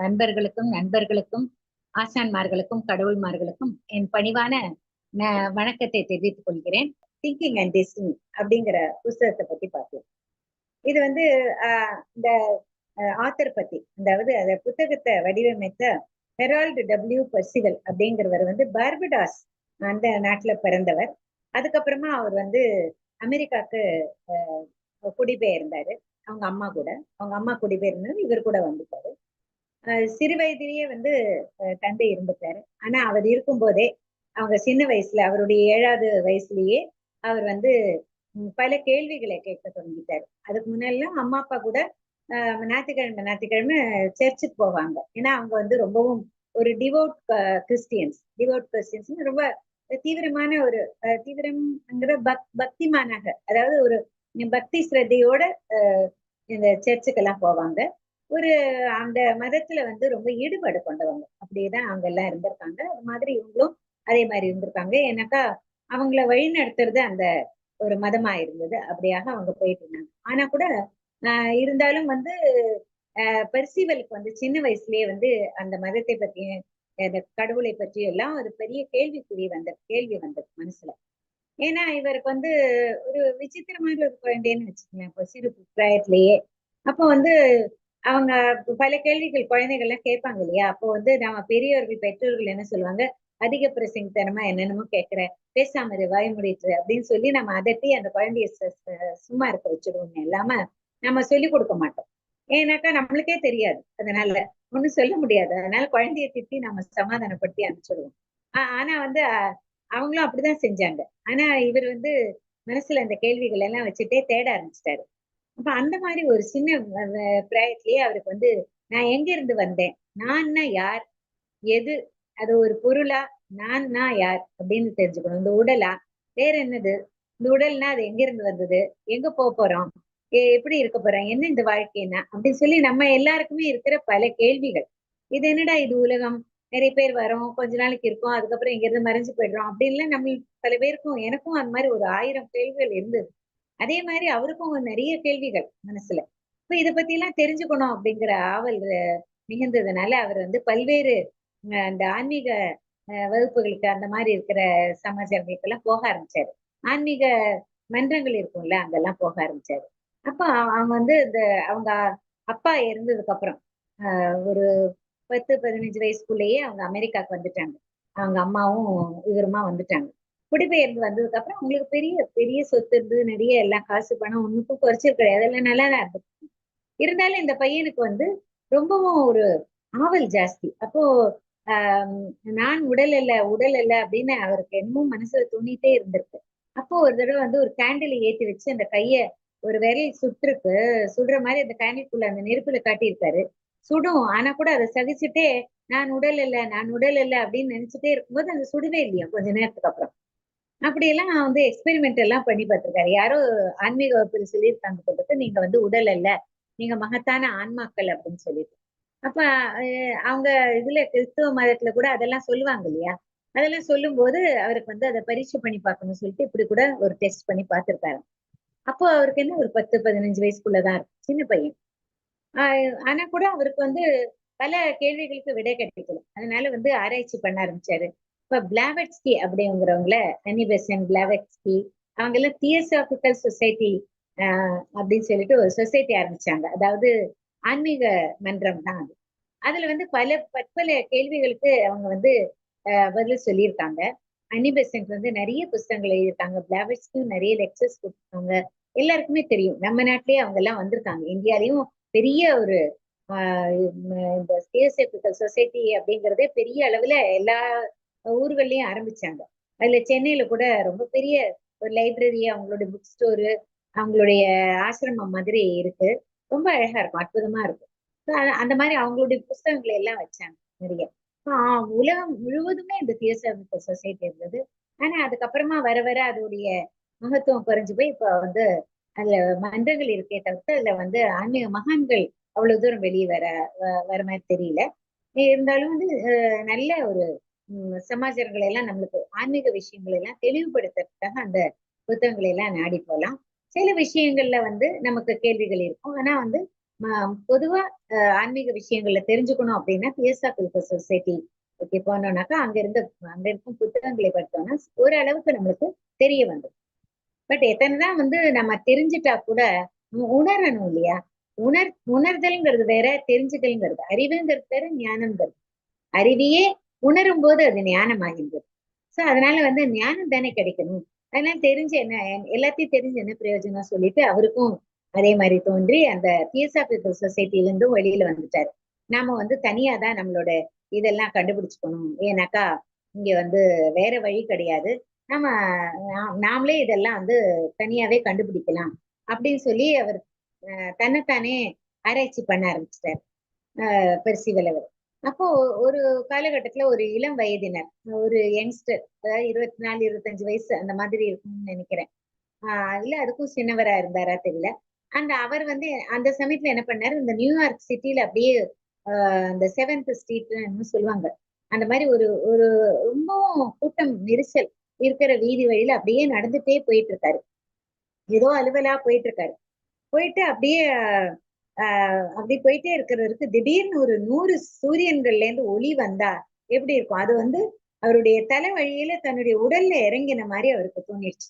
நண்பர்களுக்கும் நண்பர்களுக்கும் ஆசான்மார்களுக்கும் கடவுள்மார்களுக்கும் என் பணிவான வணக்கத்தை தெரிவித்துக் கொள்கிறேன். திங்கிங் அண்ட் டெஸ்டினி அப்படிங்கிற புஸ்தகத்தை பத்தி பார்க்கலாம் இது வந்து இந்த ஆத்தர் பத்தி அதாவது அந்த புத்தகத்தை வடிவமைத்த ஹெரால்டு டபிள்யூ பர்சிகல் அப்படிங்கிறவர் வந்து பார்படாஸ் அந்த நாட்டுல பிறந்தவர். அதுக்கப்புறமா அவர் வந்து அமெரிக்காவுக்கு குடிபெயர்ந்தாரு. அவங்க அம்மா கூட. அவங்க அம்மா குடிபெயர்ந்தது இவர் கூட வந்துட்டாரு. சிறு வயதிலேயே வந்து தந்தை இருந்துட்டாரு ஆனா அவர் இருக்கும்போதே அவங்க சின்ன வயசுல அவருடைய ஏழாவது வயசுலயே அவர் வந்து பல கேள்விகளை கேட்க தொடங்கிட்டாரு. அதுக்கு முன்னெல்லாம் அம்மா அப்பா கூட ஞாயிற்றுக்கிழமை ஞாயிற்றுக்கிழமை சர்ச்சுக்கு போவாங்க. ஏன்னா அவங்க வந்து ரொம்பவும் ஒரு டிவோட் கிறிஸ்டியன்ஸ் டிவோட் கிறிஸ்டியன்ஸ் ரொம்ப தீவிரமான ஒரு தீவிரம்ங்கிற பக் பக்திமானாக அதாவது ஒரு பக்தி ஸ்ரத்தையோட இந்த சர்ச்சுக்கெல்லாம் போவாங்க. ஒரு அந்த மதத்துல வந்து ரொம்ப ஈடுபாடு கொண்டவங்க. அப்படியேதான் அவங்க எல்லாம் இருந்திருக்காங்க. அது மாதிரி இவங்களும் அதே மாதிரி இருந்திருக்காங்க. ஏன்னாக்கா அவங்கள வழி நடத்துறது அந்த ஒரு மதமா இருந்தது. அப்படியாக அவங்க போயிட்டு இருந்தாங்க. ஆனா கூட இருந்தாலும் வந்து பெர்சிவலுக்கு வந்து சின்ன வயசுலயே வந்து அந்த மதத்தை பற்றியும் அந்த கடவுளை பற்றி எல்லாம் ஒரு பெரிய கேள்விக்குறி வந்த கேள்வி வந்தது மனசுல. ஏன்னா இவருக்கு வந்து ஒரு விசித்திரமான ஒரு குழந்தைன்னு வச்சுக்கோங்களேன். இப்போ சிறு பிராயத்திலேயே. அப்போ வந்து அவங்க பல கேள்விகள் குழந்தைகள்லாம் கேட்பாங்க இல்லையா? அப்போ வந்து நம்ம பெரியவர்கள் பெற்றோர்கள் என்ன சொல்லுவாங்க? அதிக பிரசங்கத்தனமா என்னென்னமோ கேட்கிற பேசாம இரு வாய் முடிட்டு அப்படின்னு சொல்லி நம்ம அதட்டி அந்த குழந்தைய சும்மா இருக்க வச்சிருவோம் இல்லாம நம்ம சொல்லி கொடுக்க மாட்டோம். ஏன்னாக்கா நம்மளுக்கே தெரியாது. அதனால ஒண்ணும் சொல்ல முடியாது. அதனால குழந்தைய திட்டி நம்ம சமாதானப்படுத்தி அனுப்பிச்சிடுவோம். ஆனா வந்து அவங்களும் அப்படிதான் செஞ்சாங்க. ஆனா இவர் வந்து மனசுல அந்த கேள்விகள் எல்லாம் வச்சுட்டே தேட ஆரம்பிச்சிட்டாரு. அப்ப அந்த மாதிரி ஒரு சின்ன பிராயத்திலேயே அவருக்கு வந்து நான் எங்க இருந்து வந்தேன் நான்னா யார்? எது? அது ஒரு பொருளா? நான்னா யார்? அப்படின்னு தெரிஞ்சுக்கணும். இந்த உடலா? வேற என்னது? இந்த உடல்னா அது எங்க இருந்து வந்தது? எங்க போக போறோம்? எப்படி இருக்க போறோம்? என்ன இந்த வாழ்க்கைன்னா? அப்படின்னு சொல்லி நம்ம எல்லாருக்குமே இருக்கிற பல கேள்விகள். இது என்னடா இது உலகம்? நிறைய பேர் வரோம் கொஞ்ச நாளைக்கு இருக்கோம் அதுக்கப்புறம் இங்க இருந்து மறைஞ்சு போயிடுறோம் அப்படின்லாம் நம்ம பல பேருக்கும் எனக்கும் அந்த மாதிரி ஒரு ஆயிரம் கேள்விகள் இருந்தது. அதே மாதிரி அவருக்கும் நிறைய கேள்விகள் மனசுல. இப்ப இதை பத்தி எல்லாம் தெரிஞ்சுக்கணும் அப்படிங்கிற ஆவல் மிகுந்ததுனால அவர் வந்து பல்வேறு அந்த ஆன்மீக வகுப்புகளுக்கு அந்த மாதிரி இருக்கிற சமாச்சாரங்களுக்கு எல்லாம் போக ஆரம்பிச்சாரு. ஆன்மீக மன்றங்கள் இருக்கும்ல அங்கெல்லாம் போக ஆரம்பிச்சாரு. அப்ப அவங்க வந்து இந்த அவங்க அப்பா இறந்ததுக்கு அப்புறம் ஒரு பத்து பதினஞ்சு வயசுக்குள்ளேயே அவங்க அமெரிக்காவுக்கு வந்துட்டாங்க. அவங்க அம்மாவும் இவருமா வந்துட்டாங்க. குடிபெயர்ந்து வந்ததுக்கு அப்புறம் அவங்களுக்கு பெரிய பெரிய சொத்து இருந்து நிறைய எல்லாம் காசு பணம் ஒண்ணுக்கும் குறைச்சல் கிடையாது அதெல்லாம் நல்லா தான் இருந்தது. இருந்தாலும் இந்த பையனுக்கு வந்து ரொம்பவும் ஒரு ஆவல் ஜாஸ்தி. அப்போ ஆஹ் நான் உடல் அல்ல உடல் அல்ல அப்படின்னு அவருக்கு என்னமோ மனசுல தோணிட்டே இருந்திருக்கு. அப்போ ஒரு தடவை வந்து ஒரு கேண்டில் ஏத்தி வச்சு அந்த கைய ஒரு விரல் சுற்றுக்கு சுடுற மாதிரி அந்த கேண்டிலுக்குள்ள அந்த நெருப்புல காட்டியிருக்காரு. சுடும். ஆனா கூட அதை சகிச்சுட்டே நான் உடல் இல்ல நான் உடல் இல்ல அப்படின்னு நினைச்சுட்டே இருக்கும்போது அந்த சுடுவே இல்லையா கொஞ்ச நேரத்துக்கு அப்புறம். அப்படியெல்லாம் வந்து எக்ஸ்பெரிமெண்ட் எல்லாம் பண்ணி பார்த்திருக்காரு. யாரோ ஆன்மீக வகுப்பில் சொல்லியிருக்காங்க போட்டுக்கு நீங்க வந்து உடல் அல்ல நீங்க மகத்தான ஆன்மாக்கள் அப்படின்னு சொல்லிட்டு. அப்ப அவங்க இதுல கிறிஸ்துவ மதத்துல கூட அதெல்லாம் சொல்லுவாங்க இல்லையா? அதெல்லாம் சொல்லும் போது அவருக்கு வந்து அதை பரீட்சை பண்ணி பார்க்கணும்னு சொல்லிட்டு இப்படி கூட ஒரு டெஸ்ட் பண்ணி பார்த்துருக்காரு அப்போ அவருக்கு என்ன ஒரு பத்து பதினஞ்சு வயசுக்குள்ளதான் இருக்கும். சின்ன பையன். ஆஹ் ஆனா கூட அவருக்கு வந்து பல கேள்விகளுக்கு விடை கிடைக்கல. அதனால வந்து ஆராய்ச்சி பண்ண ஆரம்பிச்சாரு. இப்ப பிளாவெட்ஸ்கி அப்படிங்கிறவங்கள அனிபெசன் பிளாவெட்ஸ்கி அவங்க எல்லாம் தியோசாபிக்கல் சொசைட்டி ஆஹ் அப்படின்னு சொல்லிட்டு ஒரு சொசைட்டி ஆரம்பிச்சாங்க. அதாவது ஆன்மீக மன்றம் தான் அது. அதுல வந்து பல பற்பல கேள்விகளுக்கு அவங்க வந்து பதில் சொல்லியிருக்காங்க. அனிபெசன்ட் வந்து நிறைய புஸ்தகங்கள் எழுதியிருக்காங்க. பிளாவெட்ஸ்க்கும் நிறைய லெக்சர்ஸ் கொடுத்துருக்காங்க. எல்லாருக்குமே தெரியும். நம்ம நாட்டிலேயே அவங்க எல்லாம் வந்திருக்காங்க. இந்தியாலையும் பெரிய ஒரு இந்த தியோசபிக்கல் சொசைட்டி அப்படிங்கிறதே பெரிய அளவுல எல்லா ஊர்கள்லயும் ஆரம்பிச்சாங்க. அதுல சென்னையில கூட ரொம்ப பெரிய ஒரு லைப்ரரி அவங்களுடைய புக் ஸ்டோரு அவங்களுடைய ஆசிரமம் மாதிரி இருக்கு. ரொம்ப அழகா இருக்கும் அற்புதமா இருக்கும். அந்த மாதிரி அவங்களுடைய புஸ்தகங்களை எல்லாம் வச்சாங்க நிறைய. உலகம் முழுவதுமே இந்த தியோசபிக்கல் சொசைட்டி இருந்தது. ஆனா அதுக்கப்புறமா வர வர அதோடைய மகத்துவம் குறைஞ்சு போய் இப்ப வந்து அதுல மன்றங்கள் இருக்கே தவிர்த்து அதுல வந்து ஆன்மீக மகான்கள் அவ்வளவு தூரம் வெளியே வர வர மாதிரி தெரியல. இருந்தாலும் வந்து நல்ல ஒரு சமாச்சாரங்களை எல்லாம் நம்மளுக்கு ஆன்மீக விஷயங்களை எல்லாம் தெளிவுபடுத்துறதுக்காக அந்த புத்தகங்களை எல்லாம் நாடி போகலாம். சில விஷயங்கள்ல வந்து நமக்கு கேள்விகள் இருக்கும். ஆனா வந்து பொதுவா அஹ், ஆன்மீக விஷயங்கள்ல தெரிஞ்சுக்கணும் அப்படின்னா தியோசாபிக்கல் சொசைட்டி ஓகே போனோம்னாக்கா அங்க இருந்த அங்க இருக்கும் புத்தகங்களை படித்தோம்னா ஓரளவுக்கு நம்மளுக்கு தெரிய வந்தது பட் எத்தனைதான் வந்து நம்ம தெரிஞ்சுட்டா கூட உணரணும் இல்லையா? உணர் உணர்தல்ங்கிறது வேற தெரிஞ்சுதல்ங்கிறது. அறிவுங்கிறது வேற ஞானம்ங்கிறது. அறிவியே உணரும் போது அது ஞானமாகின்றது. சோ அதனால வந்து ஞானம் தானே கிடைக்கணும். அதனால தெரிஞ்சு என்ன எல்லாத்தையும் தெரிஞ்சு என்ன பிரயோஜனம் சொல்லிட்டு அவருக்கும் அதே மாதிரி தோன்றி அந்த தியோசாபிக்கல் சொசைட்டிலிருந்தும் வெளியில வந்துட்டாரு. நாம வந்து தனியா தான் நம்மளோட இதெல்லாம் கண்டுபிடிச்சுக்கணும். ஏன்னாக்கா இங்க வந்து வேற வழி கிடையாது. நம்ம நாமளே இதெல்லாம் வந்து தனியாவே கண்டுபிடிக்கலாம் அப்படின்னு சொல்லி அவர் தன்னைத்தானே ஆராய்ச்சி பண்ண ஆரம்பிச்சிட்டாரு. அஹ், பெர்சிவல் அவர். அப்போ ஒரு காலகட்டத்துல ஒரு இளம் வயதினர் ஒரு யங்ஸ்டர் அதாவது இருபத்தி நாலு இருபத்தஞ்சு வயசு அந்த மாதிரி இருக்கும்னு நினைக்கிறேன். ஆஹ் இல்ல அதுக்கும் சின்னவரா இருந்தாரா தெரியல. அந்த அவர் வந்து அந்த சமயத்துல என்ன பண்ணாரு இந்த நியூயார்க் சிட்டில அப்படியே ஆஹ் அந்த செவன்த் ஸ்ட்ரீட்னு சொல்லுவாங்க. அந்த மாதிரி ஒரு ஒரு ரொம்பவும் கூட்டம் நெரிசல் இருக்கிற வீதி வழியில அப்படியே நடந்துட்டே போயிட்டு இருக்காரு. ஏதோ அலுவலா போயிட்டு இருக்காரு. போயிட்டு அப்படியே ஆஹ் அப்படி போயிட்டே இருக்கிறவருக்கு திடீர்னு ஒரு நூறு சூரியன்கள்ல இருந்து ஒளி வந்தா எப்படி இருக்கும்? அது வந்து அவருடைய தலை வழியில தன்னுடைய உடல்ல இறங்கின மாதிரி அவருக்கு தோணிடுச்சு.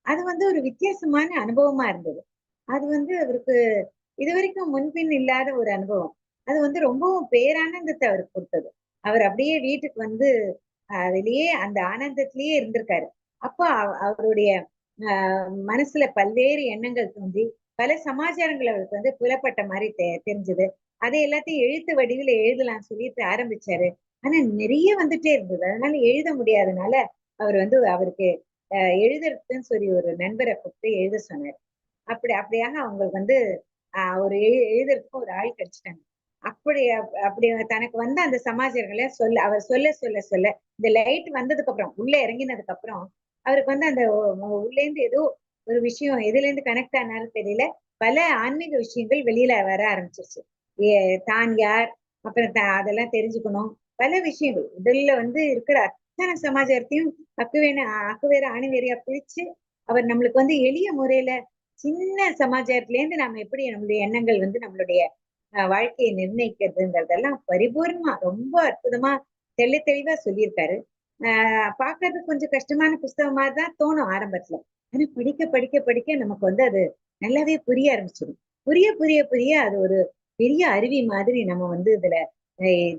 அது வந்து ஒரு வித்தியாசமான அனுபவமா இருந்தது. அது வந்து அவருக்கு இதுவரைக்கும் முன்பின் இல்லாத ஒரு அனுபவம். அது வந்து ரொம்பவும் பேரானந்தத்தை அவருக்கு கொடுத்தது. அவர் அப்படியே வீட்டுக்கு வந்து அதுலயே அந்த ஆனந்தத்திலேயே இருந்திருக்காரு. அப்போ அவ- அவருடைய ஆஹ் மனசுல பல்வேறு எண்ணங்கள் தோன்றி பல சமாச்சாரங்கள் அவருக்கு வந்து புலப்பட்ட மாதிரி தெ- தெரிஞ்சது. அதை எல்லாத்தையும் எழுத்து வடிவில எழுதலாம் சொல்லிட்டு ஆரம்பிச்சாரு. ஆனா நிறைய வந்துட்டே இருந்தது. அதனால எழுத முடியாதனால அவர் வந்து அவருக்கு ஆஹ் எழுதுறதுன்னு சொல்லி ஒரு நண்பரை கூப்பிட்டு எழுத சொன்னார். அப்படி அப்படியாக அவங்களுக்கு வந்து ஆஹ் ஒரு எழு எழுதுறதுக்கு ஒரு ஆள் கிடைச்சிட்டாங்க. அப்படி அப்படி தனக்கு வந்த அந்த சமாச்சாரங்களை சொல்ல அவர் சொல்ல சொல்ல சொல்ல இந்த லைட் வந்ததுக்கு அப்புறம் உள்ள இறங்கினதுக்கு அப்புறம் அவருக்கு வந்து அந்த உள்ளேந்து இருந்து ஏதோ ஒரு விஷயம் எதுல இருந்து கனெக்ட் ஆனாலும் தெரியல. பல ஆன்மீக விஷயங்கள் வெளியில வர ஆரம்பிச்சிருச்சு. தான் யார்? அப்புறம் அதெல்லாம் தெரிஞ்சுக்கணும். பல விஷயங்கள். உடல்ல வந்து இருக்கிற அத்தனை சமாச்சாரத்தையும் அக்குவேன அக்குவேற ஆணிவேறையா பிரிச்சு அவர் நம்மளுக்கு வந்து எளிய முறையில சின்ன சமாச்சாரத்துல இருந்து நாம எப்படி நம்மளுடைய எண்ணங்கள் வந்து நம்மளுடைய அஹ், வாழ்க்கையை நிர்ணயிக்கிறதுங்கிறதெல்லாம் பரிபூர்ணமா ரொம்ப அற்புதமா தெளி தெளிவா சொல்லியிருக்காரு. ஆஹ் பாக்குறதுக்கு கொஞ்சம் கஷ்டமான புஸ்தகமா தான் தோணும் ஆரம்பத்துல. ஆனா படிக்க படிக்க படிக்க நமக்கு வந்து அது நல்லாவே புரிய ஆரம்பிச்சிடும் புரிய புரிய புரிய அது ஒரு பெரிய அருவி மாதிரி நம்ம வந்து இதுல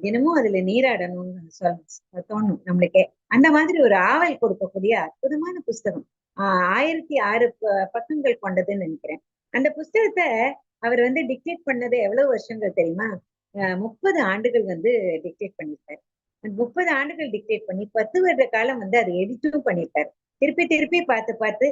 தினமும் அதுல நீராடணும்னு சொல் தோணும் நம்மளுக்கே. அந்த மாதிரி ஒரு ஆவல் கொடுக்கக்கூடிய அற்புதமான புஸ்தகம். ஆஹ் ஆயிரத்தி ஆறு ப- பக்கங்கள் கொண்டதுன்னு நினைக்கிறேன். அந்த புஸ்தகத்தை அவர் வந்து டிக்டேட் பண்ணது எவ்வளவு வருஷங்கள் தெரியுமா? முப்பது ஆண்டுகள் வந்து டிக்டேட் பண்ணிருக்காரு. முப்பது ஆண்டுகள் டிக்டேட் பண்ணி பத்து வருட காலம் வந்து அதை எடிட்டும் பண்ணியிருக்காரு. திருப்பி திருப்பி பார்த்து பார்த்து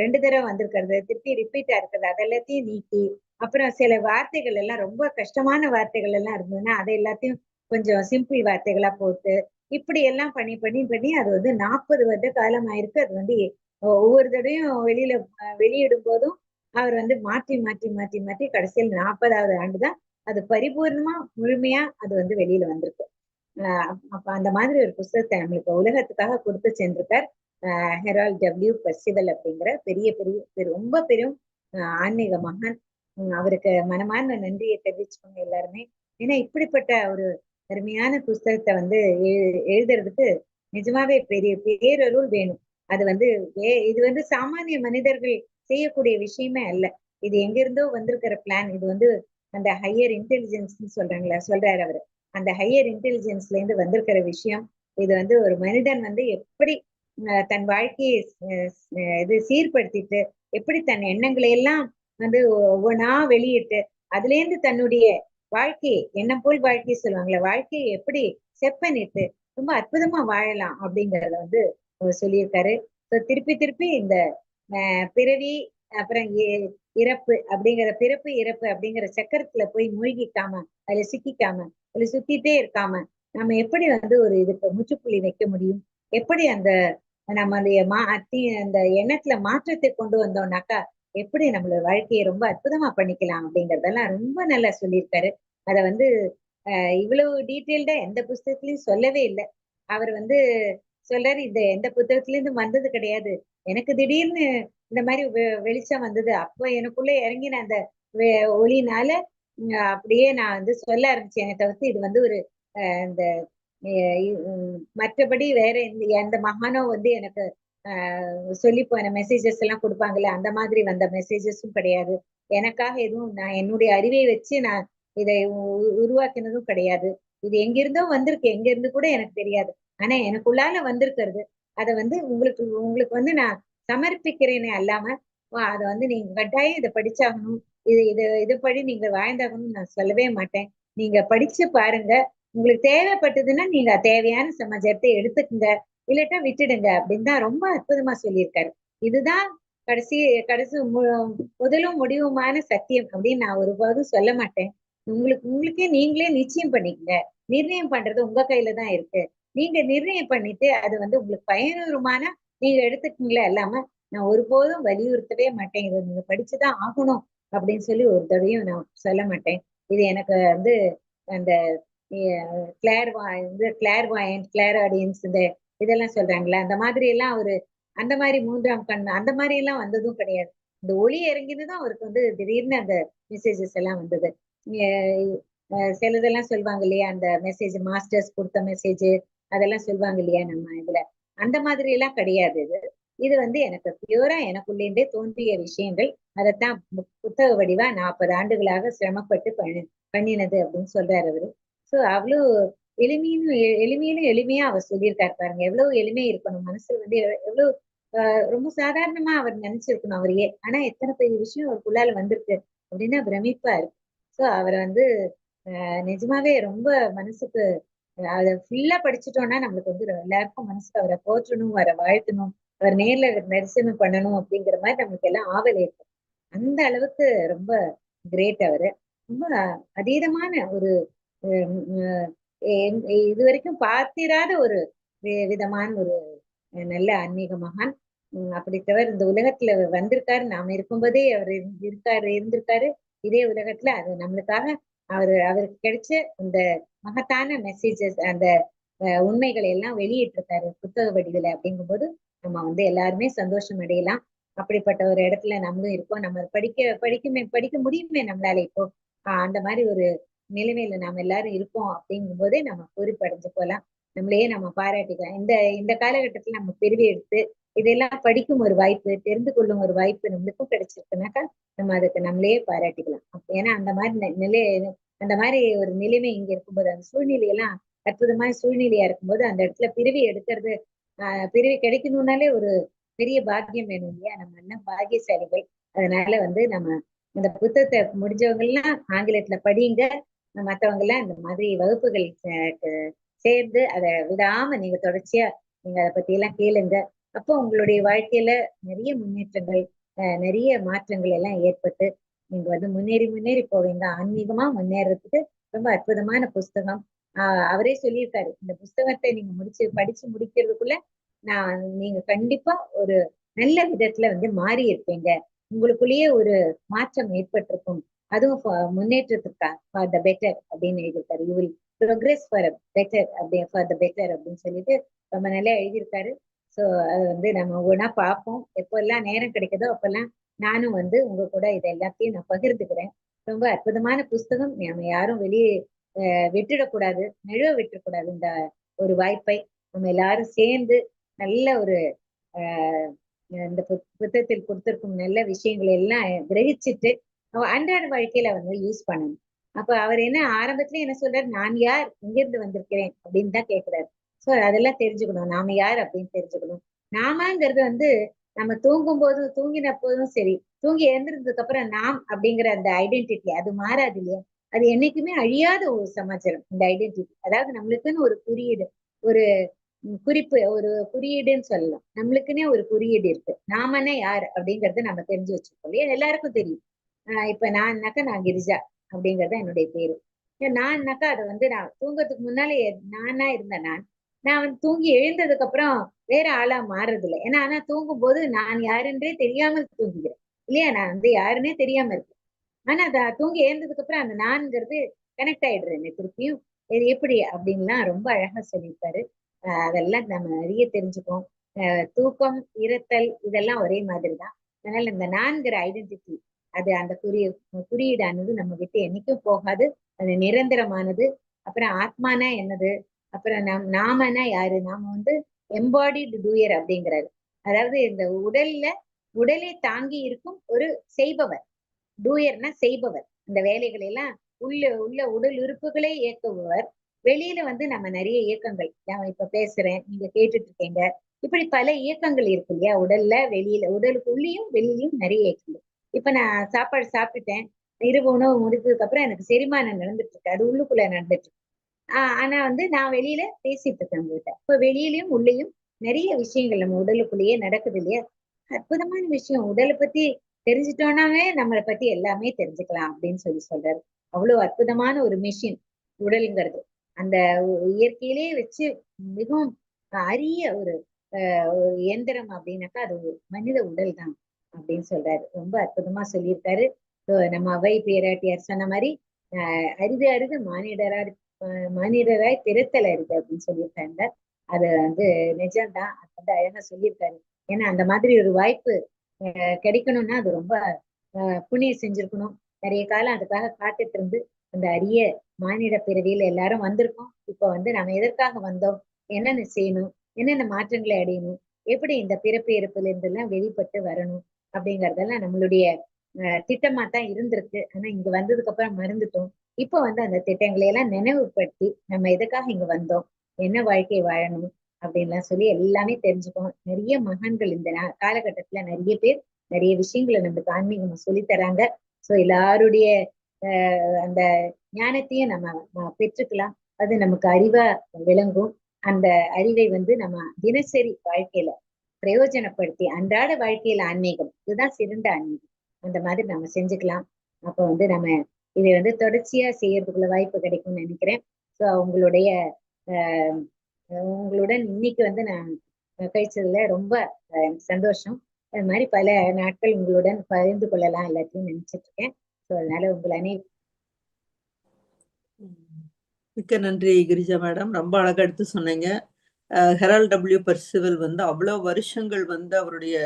ரெண்டு தடவை வந்திருக்கிறது திருப்பி ரிப்பீட்டா இருக்கிறது அதெல்லாத்தையும் நீக்கி அப்புறம் சில வார்த்தைகள் எல்லாம் ரொம்ப கஷ்டமான வார்த்தைகள் எல்லாம் இருந்ததுன்னா அதை எல்லாத்தையும் கொஞ்சம் சிம்பிள் வார்த்தைகளா போட்டு இப்படி எல்லாம் பண்ணி பண்ணி பண்ணி அது வந்து நாற்பது வருட காலம் ஆயிருக்கு. அது வந்து ஒவ்வொரு தடவையும் வெளியில வெளியிடும் போதும் அவர் வந்து மாற்றி மாற்றி மாற்றி மாற்றி கடைசியில் நாற்பதாவது ஆண்டு தான் அது பரிபூர்ணமா முழுமையா அது வந்து வெளியில வந்திருக்கு. அப்ப அந்த மாதிரி ஒரு புஸ்தகத்தை நம்மளுக்கு உலகத்துக்காக கொடுத்து சென்றிருக்கார் ஹெரால் டபிள்யூ பெஸ்டிவல் அப்படிங்கிற பெரிய பெரிய பெரு- ரொம்ப பெரும் ஆஹ் ஆன்மீக மகான். அவருக்கு மனமார்ந்த நன்றியை தெரிவிச்சுக்கோங்க எல்லாருமே. ஏன்னா இப்படிப்பட்ட ஒரு அருமையான புஸ்தகத்தை வந்து எழு- எழுதுறதுக்கு நிஜமாவே பெரிய பேரருள் வேணும். அது வந்து ஏ இது வந்து சாமானிய மனிதர்கள் செய்யக்கூடிய விஷயமே அல்ல. இது எங்கிருந்தோ வந்திருக்கிற பிளான் இது வந்து அந்த ஹையர் இன்டெலிஜென்ஸ் சொல்றாங்களா சொல்றாரு அவரு. அந்த ஹையர் இன்டெலிஜென்ஸ்ல இருந்து வந்திருக்கிற விஷயம் இது வந்து ஒரு மனிதன் வந்து எப்படி தன் வாழ்க்கையை இது சீர்படுத்திட்டு எப்படி தன் எண்ணங்களை எல்லாம் வந்து ஒவ்வொன்றா வெளியிட்டு அதுல இருந்து தன்னுடைய வாழ்க்கையை எண்ணம் போல் வாழ்க்கையை சொல்லுவாங்களே வாழ்க்கையை எப்படி செப்பனிட்டு ரொம்ப அற்புதமா வாழலாம் அப்படிங்கறத வந்து சொல்லியிருக்காரு. திருப்பி திருப்பி இந்த பிறவி அப்புறம் இ- இறப்பு அப்படிங்கிற பிறப்பு இறப்பு அப்படிங்கிற சக்கரத்துல போய் மூழ்கிக்காம அதுல சிக்கிக்காம அதுல சுத்திட்டே இருக்காம நம்ம எப்படி வந்து ஒரு இதுக்கு முற்றுப்புள்ளி வைக்க முடியும்? எப்படி அந்த நம்மளுடைய மா அத்தி அந்த எண்ணத்துல மாற்றத்தை கொண்டு வந்தோம்னாக்கா எப்படி நம்மளோட வாழ்க்கையை ரொம்ப அற்புதமா பண்ணிக்கலாம் அப்படிங்கறதெல்லாம் ரொம்ப நல்லா சொல்லியிருக்காரு. அத வந்து இவ்வளவு டீட்டெயில்டா எந்த புஸ்தகத்திலயும் சொல்லவே இல்லை. அவர் வந்து சொல்றாரு இந்த எந்த புத்தகத்துல இருந்து வந்தது கிடையாது. எனக்கு திடீர்னு இந்த மாதிரி வெ- வெளிச்சம் வந்தது. அப்போ எனக்குள்ள இறங்கின அந்த வெ- ஒளினால அப்படியே நான் வந்து சொல்ல ஆரம்பிச்சேனே. தவிர்த்து இது வந்து ஒரு இந்த மற்றபடி வேற எந்த எந்த மகானோ வந்து எனக்கு சொல்லி போன மெசேஜஸ் எல்லாம் கொடுப்பாங்கல்ல அந்த மாதிரி வந்த மெசேஜஸும் கிடையாது. எனக்காக எதுவும் நான் என்னுடைய அறிவை வச்சு நான் இதை உ- உருவாக்கினதும் கிடையாது. இது எங்கிருந்தோ வந்திருக்கு. எங்க இருந்து கூட எனக்கு தெரியாது. ஆனா எனக்குள்ளால வந்திருக்கிறது. அதை வந்து உங்களுக்கு உங்களுக்கு வந்து நான் சமர்ப்பிக்கிறேனே அல்லாம அதை வந்து நீங்க கட்டாயம் இதை படிச்சாகணும். இது இது இது படி நீங்க வாழ்ந்தாகணும்னு நான் சொல்லவே மாட்டேன். நீங்க படிச்சு பாருங்க. உங்களுக்கு தேவைப்பட்டதுன்னா நீங்க தேவையான சமாச்சாரத்தை எடுத்துக்கங்க. இல்லட்டா விட்டுடுங்க அப்படின்னு தான் ரொம்ப அற்புதமா சொல்லியிருக்காரு. இதுதான் கடைசி கடைசி மு- முதலும் முடிவுமான சத்தியம் அப்படின்னு நான் ஒருபோதும் சொல்ல மாட்டேன். உங்களுக்கு உங்களுக்கே நீங்களே நிச்சயம் பண்ணிக்கங்க. நிர்ணயம் பண்றது உங்க கையில தான் இருக்கு. நீங்க நிர்ணயம் பண்ணிட்டு அது வந்து உங்களுக்கு பயனுருமான நீங்க எடுத்துக்கீங்களா இல்லாம நான் ஒருபோதும் வலியுறுத்தவே மாட்டேன். இதை நீங்க படிச்சுதான் ஆகணும். அப்படின்னு சொல்லி ஒரு தடவையும் நான் சொல்ல மாட்டேன். இது எனக்கு வந்து அந்த கிளேர் வந்து கிளேர் வாயன்ட் கிளேர் ஆடியன்ஸ் இந்த இதெல்லாம் சொல்றாங்களே அந்த மாதிரி எல்லாம் அவரு அந்த மாதிரி மூன்றாம் கண் அந்த மாதிரி எல்லாம் வந்ததும் கிடையாது. இந்த ஒளி இறங்கினதும் அவருக்கு வந்து திடீர்னு அந்த மெசேஜஸ் எல்லாம் வந்தது. சிலதெல்லாம் சொல்லுவாங்க இல்லையா அந்த மெசேஜ் மாஸ்டர்ஸ் கொடுத்த மெசேஜ் அதெல்லாம் சொல்லுவாங்க இல்லையா நம்ம இதுல. அந்த மாதிரி எல்லாம் கிடையாது இது. இது வந்து எனக்கு பியூரா எனக்குள்ளேருந்தே தோன்றிய விஷயங்கள். அதைத்தான் புத்தக வடிவா நாற்பது ஆண்டுகளாக சிரமப்பட்டு பண்ணி பண்ணினது அப்படின்னு சொல்றாரு அவரு. சோ அவ்வளவு எளிமையும் எளிமையிலும் எளிமையா அவர் சொல்லியிருக்காரு பாருங்க. எவ்வளவு எளிமையா இருக்கணும். மனசுல வந்து எவ்வளவு ரொம்ப சாதாரணமா அவர் நினைச்சிருக்கணும் அவரையே. ஆனா எத்தனை பெரிய விஷயம் அவருக்குள்ளால வந்திருக்கு அப்படின்னா பிரமிப்பா இருக்கு சோ அவரை வந்து ஆஹ் நிஜமாவே ரொம்ப மனசுக்கு அதை ஃபுல்லா படிச்சுட்டோம்னா நம்மளுக்கு வந்து எல்லாருக்கும் மனசுக்கு அவரை போற்றணும் அவரை வாழ்த்தணும். அவர் நேர்ல தரிசனம் பண்ணணும் அப்படிங்கிற மாதிரி நம்மளுக்கு எல்லாம் ஆவல் ஏற்படும். அந்த அளவுக்கு ரொம்ப கிரேட் அவரு. ரொம்ப அதீதமான ஒரு இது வரைக்கும் பார்த்திராத ஒரு வி- விதமான ஒரு நல்ல ஆன்மீக மகான். அப்படித்தவர் இந்த உலகத்துல வந்திருக்காரு. நாம இருக்கும்போதே அவர் இருந்து- இருக்காரு இருந்திருக்காரு. இதே உலகத்துல அது நம்மளுக்காக அவர் அவருக்கு கிடைச்ச இந்த மகத்தான மெசேஜஸ் அந்த அஹ், உண்மைகளை எல்லாம் வெளியிட்டிருக்காரு. புத்தக வடிவில் அப்படிங்கும்போது நம்ம வந்து எல்லாருமே சந்தோஷம் அடையலாம். அப்படிப்பட்ட ஒரு இடத்துல நம்மளும் இருக்கோம். நம்ம படிக்க படிக்குமே படிக்க முடியுமே நம்மளால இப்போ. அந்த மாதிரி ஒரு நிலைமையில நாம எல்லாரும் இருக்கோம் அப்படிங்கும் போதே நம்ம பொறுப்படைஞ்சு போலாம். நம்மளையே நம்ம பாராட்டிக்கலாம். இந்த இந்த காலகட்டத்துல நம்ம பிரிவு எடுத்து இதெல்லாம் படிக்கும் ஒரு வாய்ப்பு தெரிந்து கொள்ளும் ஒரு வாய்ப்பு நம்மளுக்கும் கிடைச்சிருக்குனாக்கா நம்ம அதுக்கு நம்மளையே பாராட்டிக்கலாம். ஏன்னா அந்த மாதிரி நிலை அந்த மாதிரி ஒரு நிலைமை இங்க இருக்கும்போது அந்த சூழ்நிலையெல்லாம் அற்புதமான சூழ்நிலையா இருக்கும்போது அந்த இடத்துல பிரிவி எடுக்கிறது பிரிவு கிடைக்கணும்னாலே ஒரு பெரிய பாக்கியம் வேணும் இல்லையா? நம்ம என்ன பாக்கியசாலிகள். அதனால வந்து நம்ம இந்த புத்தகத்தை முடிஞ்சவங்க எல்லாம் ஆங்கிலத்துல படியுங்க மற்றவங்க எல்லாம் இந்த மாதிரி வகுப்புகள் சே- சேர்ந்து அதை விடாம நீங்க தொடர்ச்சியா நீங்க அதை பத்தி எல்லாம் கேளுங்க. அப்போ உங்களுடைய வாழ்க்கையில நிறைய முன்னேற்றங்கள் அஹ் நிறைய மாற்றங்கள் எல்லாம் ஏற்பட்டு நீங்க வந்து முன்னேறி முன்னேறி போவீங்க. ஆன்மீகமா முன்னேறதுக்கு ரொம்ப அற்புதமான புஸ்தகம். ஆஹ் அவரே சொல்லியிருக்காரு. இந்த புஸ்தகத்தை நீங்க முடிச்சு படிச்சு முடிக்கிறதுக்குள்ள நான் நீங்க கண்டிப்பா ஒரு நல்ல விதத்துல வந்து மாறி இருப்பீங்க. உங்களுக்குள்ளேயே ஒரு மாற்றம் ஏற்பட்டிருக்கும். அதுவும் முன்னேற்றத்துக்கா ஃபார் த பெட்டர் அப்படின்னு எழுதியிருக்காரு. You will progress for better அப்படி ஃபார் த பெட்டர் அப்படின்னு சொல்லிட்டு ரொம்ப நல்லா எழுதியிருக்காரு. ஸோ அது வந்து நம்ம ஒவ்வொன்றா பார்ப்போம். எப்பெல்லாம் நேரம் கிடைக்குதோ அப்பெல்லாம் நானும் வந்து உங்க கூட இதை எல்லாத்தையும் நான் பகிர்ந்துக்கிறேன். ரொம்ப அற்புதமான புஸ்தகம். நம்ம யாரும் வெளியே விட்டுடக்கூடாது நழுவ விட்டுடக்கூடாது இந்த ஒரு வாய்ப்பை. நம்ம எல்லாரும் சேர்ந்து நல்ல ஒரு ஆஹ் இந்த புத்- புத்தகத்தில் கொடுத்திருக்கும் நல்ல விஷயங்களை எல்லாம் கிரகிச்சிட்டு அவ அன்றாட வாழ்க்கையில வந்து யூஸ் பண்ணணும். அப்ப அவர் என்ன ஆரம்பத்துல என்ன சொல்றாரு? நான் யார்? இங்கிருந்து வந்திருக்கிறேன்? அப்படின்னு தான் கேட்கிறாரு. சோ அதெல்லாம் தெரிஞ்சுக்கணும். நாம யார்? அப்படின்னு தெரிஞ்சுக்கணும். நாமங்கிறது வந்து நம்ம தூங்கும் போதும் தூங்கின போதும் சரி தூங்கி எழுந்திருந்ததுக்கு அப்புறம் நாம் அப்படிங்கிற அந்த ஐடென்டிட்டி அது மாறாது இல்லையா? அது என்னைக்குமே அழியாத ஒரு சமாச்சாரம் இந்த ஐடென்டிட்டி அதாவது நம்மளுக்குன்னு ஒரு குறியீடு ஒரு குறிப்பு ஒரு குறியீடுன்னு சொல்லலாம். நம்மளுக்குன்னே ஒரு குறியீடு இருக்கு. நாமனா யார் அப்படிங்கறத நம்ம தெரிஞ்சு வச்சிருக்கோம் இல்லையா? எல்லாருக்கும் தெரியும். ஆஹ் இப்ப நான்னாக்கா நான் கிரிஜா அப்படிங்கறது என்னுடைய பேரு. நான்னாக்கா அதை வந்து நான் தூங்கறதுக்கு முன்னாலே நானா இருந்தேன் நான். நான் வந்து தூங்கி எழுந்ததுக்கு அப்புறம் வேற ஆளா மாறுறது இல்லை ஏன்னா ஆனா தூங்கும் போது நான் யாருன்றே தெரியாமல் தூங்குகிறேன். இல்லையா? நான் வந்து யாருன்னே தெரியாம இருக்கு ஆனா அத தூங்கி எழுந்ததுக்கு அப்புறம் அந்த நான்கிறது கனெக்ட் ஆயிடுறேன் திருப்பியும். இது எப்படி அப்படின்லாம் ரொம்ப அழகா சொல்லியிருப்பாரு. ஆஹ் அதெல்லாம் நம்ம நிறைய தெரிஞ்சுக்கோம் தூக்கம் இருத்தல் இதெல்லாம் ஒரே மாதிரி தான் அதனால இந்த நான்கிற ஐடென்டிட்டி அது அந்த குறி குறியீடானது நம்ம விட்டு என்னைக்கும் போகாது. அது நிரந்தரமானது. அப்புறம் ஆத்மானா என்னது? அப்புறம் நம் நாமனா யாரு? நாம வந்து எம்பாடிடு டூயர் அப்படிங்கிறாரு. அதாவது இந்த உடல்ல உடலை தாங்கி இருக்கும் ஒரு செய்பவர். டூயர்னா செய்பவர். இந்த வேலைகளை எல்லாம் உள்ள உள்ள உடல் உறுப்புகளே இயக்குபவர். வெளியில வந்து நம்ம நிறைய இயக்கங்கள். நான் இப்ப பேசுறேன் நீங்க கேட்டுட்டு இருக்கீங்க இப்படி பல இயக்கங்கள் இருக்கு இல்லையா? உடல்ல வெளியில உடலுக்கு உள்ளேயும் வெளியிலயும் நிறைய இயக்கங்கள். இப்ப நான் சாப்பாடு சாப்பிட்டுட்டேன். இரவு உணவு முடித்ததுக்கு அப்புறம் எனக்கு செரிமானம் நடந்துட்டு இருக்கு அது உள்ளுக்குள்ள நடந்துட்டு இருக்கு ஆஹ் ஆனா வந்து நான் வெளியில பேசிட்டு இருக்கேன் உங்ககிட்ட இப்ப வெளியிலயும் உள்ளேயும் நிறைய விஷயங்கள் நம்ம உடலுக்குள்ளேயே நடக்குது இல்லையா? அற்புதமான விஷயம். உடலை பத்தி தெரிஞ்சிட்டோம்னாவே நம்மளை பத்தி எல்லாமே தெரிஞ்சுக்கலாம் அப்படின்னு சொல்லி சொல்றாரு. அவ்வளவு அற்புதமான ஒரு மிஷின் உடலுங்கிறது. அந்த இயற்கையிலே வச்சு மிகவும் அரிய ஒரு இயந்திரம் அப்படின்னாக்கா அது ஒரு மனித உடல் தான் அப்படின்னு சொல்றாரு. ரொம்ப அற்புதமா சொல்லியிருக்காரு. நம்ம அவை பேராட்டியார் சொன்ன மாதிரி அரிது அரிது மானிடரா மானிடராய் பிறத்தல் அரிது அப்படின்னு சொல்லியிருக்காங்க. அது வந்து நிஜம்தான். அது வந்து அழகா சொல்லியிருக்காரு. ஏன்னா அந்த மாதிரி ஒரு வாய்ப்பு கிடைக்கணும்னா அது ரொம்ப புண்ணியம் செஞ்சிருக்கணும். நிறைய காலம் அதுக்காக காத்துட்டு இருந்து அந்த அரிய மானிட பிறவியில எல்லாரும் வந்திருக்கோம். இப்ப வந்து நம்ம எதற்காக வந்தோம்? என்னென்ன செய்யணும்? என்னென்ன மாற்றங்களை அடையணும்? எப்படி இந்த பிறப்பு இறப்புல இருந்து எல்லாம் வெளிப்பட்டு வரணும்? அப்படிங்கறதெல்லாம் நம்மளுடைய திட்டமா தான் இருந்திருக்கு. ஆனா இங்க வந்ததுக்கு அப்புறம் மறந்துட்டோம். இப்போ வந்து அந்த திட்டங்களை எல்லாம் நினைவுபடுத்தி நம்ம எதுக்காக இங்க வந்தோம்? என்ன வாழ்க்கை வாழணும்? அப்படின்லாம் சொல்லி எல்லாமே தெரிஞ்சுக்கோம் நிறைய மகான்கள் இந்த காலகட்டத்துல நிறைய பேர் நிறைய விஷயங்களை நம்மளுக்கு ஆன்மீகம் சொல்லி தராங்க. சோ எல்லாருடைய அந்த ஞானத்தையும் நம்ம பெற்றுக்கலாம். அது நமக்கு அறிவா விளங்கும். அந்த அறிவை வந்து நம்ம தினசரி வாழ்க்கையில பிரயோஜனப்படுத்தி அன்றாட வாழ்க்கையில ஆன்மீகம். இதுதான் சிறந்த ஆன்மீகம். அந்த மாதிரி நம்ம செஞ்சுக்கலாம். அப்போ வந்து நம்ம இதை வந்து தொடர்ச்சியா செய்யறதுக்குள்ள வாய்ப்பு கிடைக்கும்னு நினைக்கிறேன். ஸோ அவங்களுடைய உங்களுடன் இன்னைக்கு வந்து நான் கழிச்சதுல ரொம்ப சந்தோஷம். அது மாதிரி பல நாட்கள் உங்களுடன் பகிர்ந்து கொள்ளலாம் எல்லாத்தையும் நினைச்சிட்டு இருக்கேன் ஸோ அதனால உங்களை அனை மிக்க நன்றி கிரிஜா மேடம். ரொம்ப அழகா எடுத்து சொன்னீங்க. ஹெரால் டபிள்யூ பர்சிவல் வந்து அவ்வளோ வருஷங்கள் வந்து அவருடைய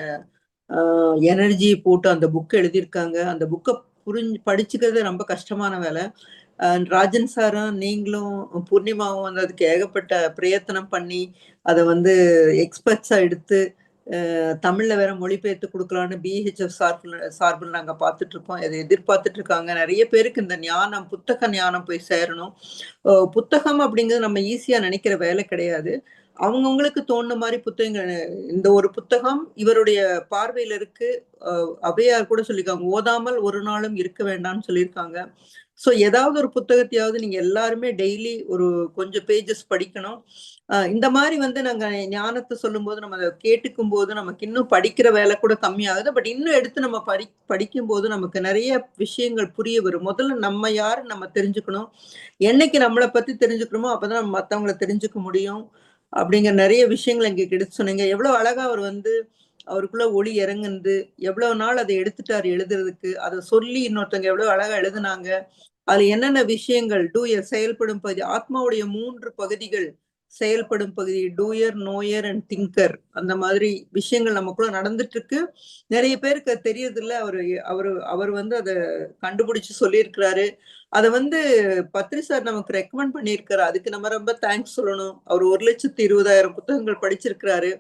எனர்ஜி போட்டு அந்த புக் எழுதியிருக்காங்க. அந்த புக்கை புரிஞ்சு படிச்சுக்கிறது ரொம்ப கஷ்டமான வேலை. ராஜன் சாரும் நீங்களும் பூர்ணிமாவும் வந்து அதுக்கு ஏகப்பட்ட பிரயத்தனம் பண்ணி அதை வந்து எக்ஸ்பர்ட்ஸா எடுத்து தமிழ்ல வேற மொழிபெயர்த்து கொடுக்கலான்னு பிஹெச்எஃப் சார்பில் சார்பில் நாங்கள் பார்த்துட்டு இருக்கோம் அதை எதிர்பார்த்துட்டு இருக்காங்க நிறைய பேருக்கு இந்த ஞானம் புத்தக ஞானம் போய் சேரணும். புத்தகம் அப்படிங்கிறது நம்ம ஈஸியா நினைக்கிற வேலை கிடையாது. அவங்கவுங்களுக்கு தோணுன மாதிரி புத்தகங்கள் இந்த ஒரு புத்தகம் இவருடைய பார்வையில இருக்கு. அவையார் கூட சொல்லியிருக்காங்க ஓதாமல் ஒரு நாளும் இருக்க வேண்டாம்னு சொல்லியிருக்காங்க. ஸோ ஏதாவது ஒரு புத்தகத்தையாவது நீங்க எல்லாருமே டெய்லி ஒரு கொஞ்சம் பேஜஸ் படிக்கணும். இந்த மாதிரி வந்து நாங்க ஞானத்தை சொல்லும் போது நம்ம அதை கேட்டுக்கும் போது நமக்கு இன்னும் படிக்கிற வேலை கூட கம்மியாகுது. பட் இன்னும் எடுத்து நம்ம படி படிக்கும் போது நமக்கு நிறைய விஷயங்கள் புரிய வரும். முதல்ல நம்ம யாரு நம்ம தெரிஞ்சுக்கணும். என்னைக்கு நம்மளை பத்தி தெரிஞ்சுக்கணுமோ அப்பதான் நம்ம மற்றவங்களை தெரிஞ்சுக்க முடியும். அப்படிங்கிற நிறைய விஷயங்கள் இங்க கிடைச்சு சொன்னீங்க. எவ்வளவு அழகா அவர் வந்து அவருக்குள்ள ஒளி இறங்குந்து எவ்வளவு நாள் அதை எடுத்துட்டாரு எழுதுறதுக்கு. அதை சொல்லி இன்னொருத்தவங்க எவ்வளவு அழகா எழுதுனாங்க. அதுல என்னென்ன விஷயங்கள்? டூயர் செயல்படும் பகுதி. ஆத்மாவுடைய மூன்று பகுதிகள் செயல்படும் பகுதி. Doer knower and thinker. அந்த மாதிரி விஷயங்கள் நமக்குள்ள நடந்துட்டு இருக்கு நிறைய பேருக்கு அது தெரியறதில்ல. அவரு அவரு அவர் வந்து அதை கண்டுபிடிச்சு சொல்லியிருக்கிறாரு. அதை வந்து பத்ரி சார் நமக்கு ரெக்கமெண்ட் பண்ணியிருக்காரு. அதுக்கு நம்ம ரொம்ப தேங்க்ஸ் சொல்லணும். அவர் ஒரு லட்சத்தி இருபதாயிரம் புத்தகங்கள் படிச்சிருக்கிறாரு.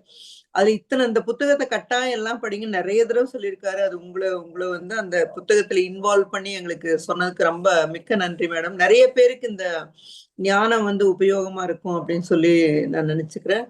அது இத்தனை இந்த புத்தகத்தை கட்டாயம் எல்லாம் படிங்க. நிறைய தடவை சொல்லியிருக்காரு. அது உங்களை உங்களை வந்து அந்த புத்தகத்துல இன்வால்வ் பண்ணி எங்களுக்கு சொன்னதுக்கு ரொம்ப மிக்க நன்றி மேடம். நிறைய பேருக்கு இந்த ஞானம் வந்து உபயோகமா இருக்கும் அப்படின்னு சொல்லி நான் நினைச்சுக்கிறேன்.